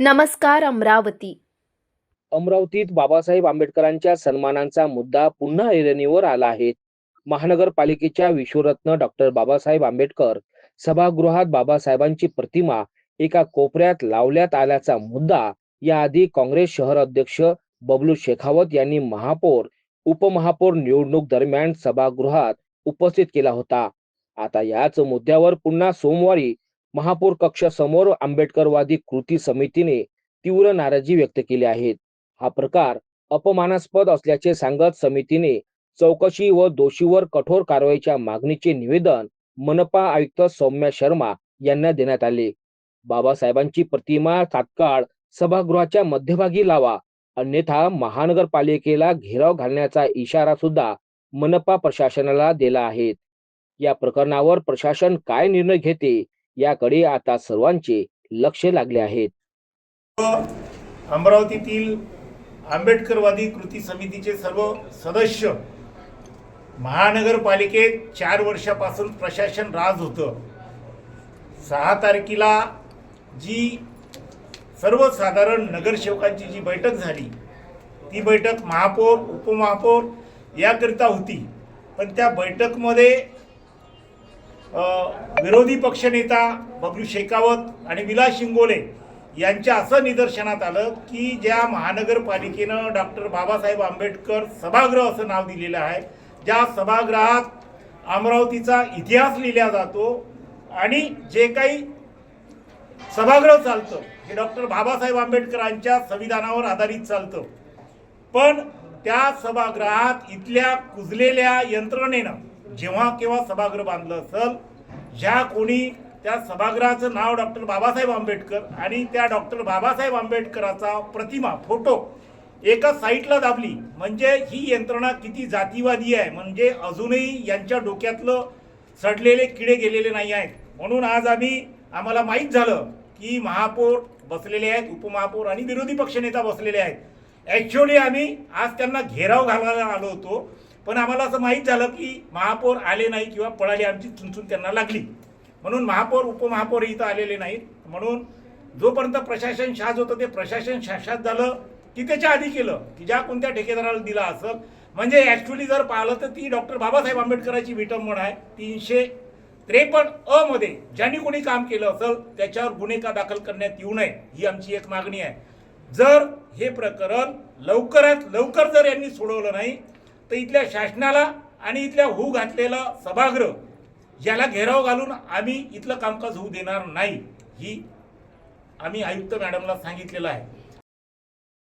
नमस्कार अमरावती. अमरावतीत बाबासाहेब आंबेडकरांच्या सन्मानांचा मुद्दा पुन्हा ऐरणीवर आला आहे. महानगरपालिकेच्या विश्वरत्न डॉक्टर बाबासाहेब आंबेडकर सभागृहात बाबासाहेबांची प्रतिमा एका कोपऱ्यात लावण्यात आल्याचा मुद्दा याआधी काँग्रेस शहर अध्यक्ष बबलू शेखावत यांनी महापौर उपमहापौर निवडणूक दरम्यान सभागृहात उपस्थित केला होता. आता याच मुद्द्यावर पुन्हा सोमवारी महापौर कक्षासमोर आंबेडकरवादी कृती समितीने तीव्र नाराजी व्यक्त केली आहे. हा प्रकार अपमानास्पद असल्याचे सांगत समितीने चौकशी व दोषीवर कठोर कारवाईच्या मागणीचे निवेदन मनपा आयुक्त सौम्या शर्मा यांना देण्यात आले. बाबासाहेबांची प्रतिमा तात्काळ सभागृहाच्या मध्यभागी लावा अन्यथा महानगरपालिकेला घेराव घालण्याचा इशारा सुद्धा मनपा प्रशासनाला दिला आहे. या प्रकरणावर प्रशासन काय निर्णय घेते याकडे आता सर्वांचे लक्ष लागले आहेत. अमरावतीतील आंबेडकरवादी कृती समितीचे सर्व सदस्य महानगरपालिकेत चार वर्षापासून प्रशासन राज होतं. सहा तारखेला जी सर्वसाधारण नगरसेवकांची जी बैठक झाली ती बैठक महापौर उपमहापौर याकरिता होती. पण त्या बैठकमध्ये विरोधी पक्षनेता बबलू शेकावत आणि विलास शिंगोले यांच्या असं निदर्शनात आलं की ज्या महानगरपालिकेनं डॉक्टर बाबासाहेब आंबेडकर सभागृह असं नाव दिलेलं आहे ज्या सभागृहात अमरावतीचा इतिहास लिहिला जातो आणि जे काही सभागृह चालतं हे डॉक्टर बाबासाहेब आंबेडकरांच्या संविधानावर आधारित चालतं. पण त्या सभागृहात इथल्या कुजलेल्या यंत्रणेनं जेव्हा केव्हा सभागृह बांधलं असेल ज्या कोणी त्या सभागृहाचं नाव डॉक्टर बाबासाहेब आंबेडकर आणि त्या डॉक्टर बाबासाहेब आंबेडकराचा प्रतिमा फोटो एका साईटला दाबली. म्हणजे ही यंत्रणा किती जातीवादी आहे. म्हणजे अजूनही यांच्या डोक्यातलं सडलेले किडे गेलेले नाही आहेत. म्हणून आज आम्ही आम्हाला माहीत झालं की महापौर बसलेले आहेत उपमहापौर आणि विरोधी पक्षनेता बसलेले आहेत. ॲक्च्युअली आम्ही आज त्यांना घेराव घालायला आलो होतो. पण आम्हाला असं माहीत झालं की महापौर आले नाही किंवा पळाली आमची चुनचून त्यांना लागली. म्हणून महापौर उपमहापौर इथं आलेले नाहीत. म्हणून जोपर्यंत प्रशासन शाज होतं ते प्रशासन शाशात झालं की त्याच्या आधी केलं की ज्या कोणत्या ठेकेदाराला दिला असं. म्हणजे ॲक्च्युली जर पाहिलं तर ती डॉक्टर बाबासाहेब आंबेडकरांची विटंबना आहे तीनशे त्रेपन्न अ मध्ये ज्यांनी कोणी काम केलं असेल त्याच्यावर गुन्हे का दाखल करण्यात येऊ नये ही आमची एक मागणी आहे. जर हे प्रकरण लवकरात लवकर जर यांनी सोडवलं नाही तर इथल्या शासनाला आणि इथल्या होऊ घातलेलं सभागृह याला घेराव घालून आम्ही इथलं कामकाज होऊ देणार नाही ही आम्ही आयुक्त मॅडमला सांगितलेलं आहे.